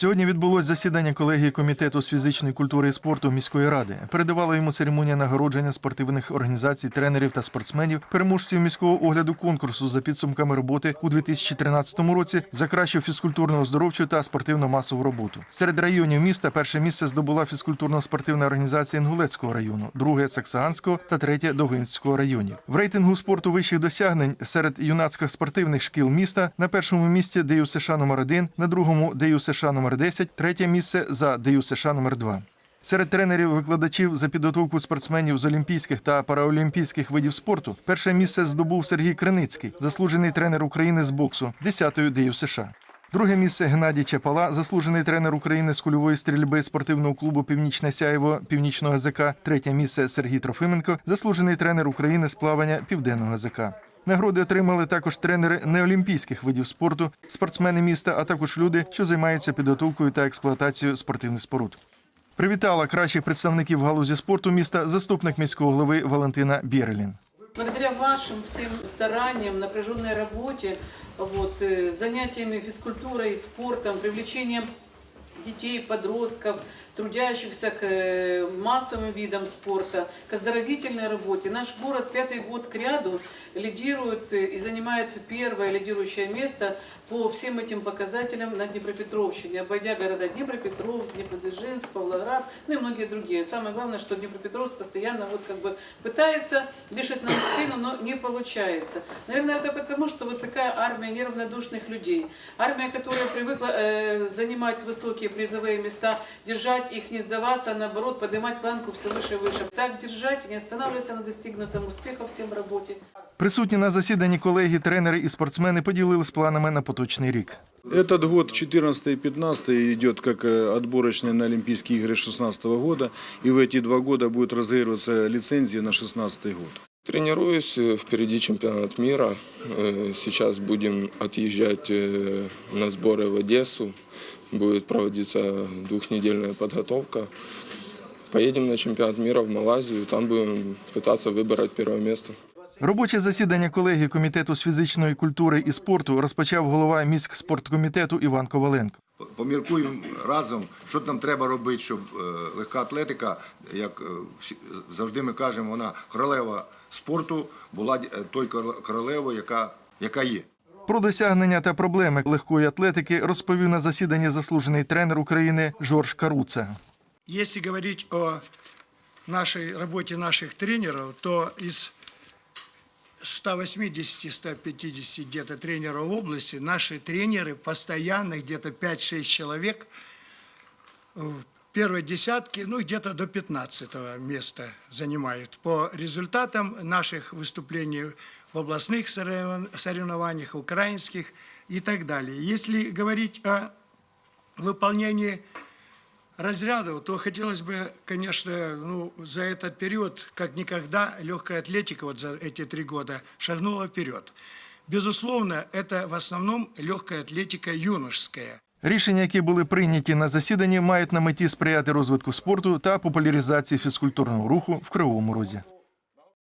Сьогодні відбулось засідання колегії комітету з фізичної культури і спорту міської ради. Передавала йому церемонія нагородження спортивних організацій, тренерів та спортсменів, переможців міського огляду конкурсу за підсумками роботи у 2013 році за кращу фізкультурну оздоровчу та спортивно-масову роботу. Серед районів міста перше місце здобула фізкультурно-спортивна організація Інгулецького району, друге Саксаганського та третє Довгинського районів. В рейтингу спорту вищих досягнень серед юнацьких спортивних шкіл міста на першому місці ДЮ США номер 1 на другому ДЮ США номер 10, третє місце за ДЮ США номер 2 Серед тренерів викладачів за підготовку спортсменів з олімпійських та параолімпійських видів спорту перше місце здобув Сергій Криницький, заслужений тренер України з боксу, 10-ї ДЮ США. Друге місце Геннадій Чапала, заслужений тренер України з кульової стрільби спортивного клубу Північне Сяєво Північного ЗК. Третє місце Сергій Трофименко, заслужений тренер України з плавання Південного ЗК. Нагороди отримали також тренери неолімпійських видів спорту, спортсмени міста, а також люди, що займаються підготовкою та експлуатацією спортивних споруд. Привітала кращих представників галузі спорту міста заступник міського голови Валентина Бєрелін. Благодаря вашим всем стараниям, напряженной работе, вот, э, занятиями физкультурой, спортом, привлечением детей, подростков, трудящихся к э, массовым видам спорта, к оздоровительной работе. Наш город пятый год к ряду лидирует э, и занимает первое лидирующее место по всем этим показателям на Днепропетровщине, обойдя города Днепропетровск, Днепродзержинск, Павлоград, ну и многие другие. Самое главное, что Днепропетровск постоянно вот как бы пытается вешать нам спину, но не получается. Наверное, это потому, что вот такая армия неравнодушных людей. Армия, которая привыкла э, занимать высокие призовые места, держать их, не сдаваться, а наоборот, поднимать планку все выше и выше. Так держать, не останавливаться на достигнутом успеха всем в работе. Присутні на засіданні колеги, тренери і спортсмени поділились планами на поточний рік. Этот год, 14 и 15, идет как э, отборочный на Олимпийские игры 16 года. И в эти два года будет разыгрываться лицензия на 16 год. Тренируюсь, э, впереди чемпионат мира. Э, Сейчас будем отъезжать э, на сборы в Одессу. Будет проводиться двухнедельная подготовка. Поедем на чемпионат мира в Малайзию, там будем пытаться выбрать первое место. Робоче засідання колегії комітету з фізичної культури і спорту розпочав голова міськспорткомітету Іван Коваленко. Поміркуємо разом, що нам треба робити, щоб е, легка атлетика, як е, всі- завжди ми кажемо, вона королева спорту була е, той короле- королевою, яка, яка є. Про досягнення та проблеми легкої атлетики розповів на засіданні заслужений тренер України Жорж Каруца. Если говорить о нашей работе наших тренеров, то из 180-150 где-то тренеров в области, наши тренеры постоянно, где-то 5-6 человек, в первой десятке, ну где-то до 15 места занимают. По результатам наших выступлений в областных сорев- соревнованиях, украинских и так далее. Если говорить о выполнении разрядов, то хотелось бы, конечно, ну, за этот период, как никогда, легкая атлетика вот за эти три года шагнула вперед. Безусловно, это в основном легкая атлетика юношеская. Рішення, які були прийняті на засіданні, мають на меті сприяти розвитку спорту та популяризації фізкультурного руху в Кривому Розі.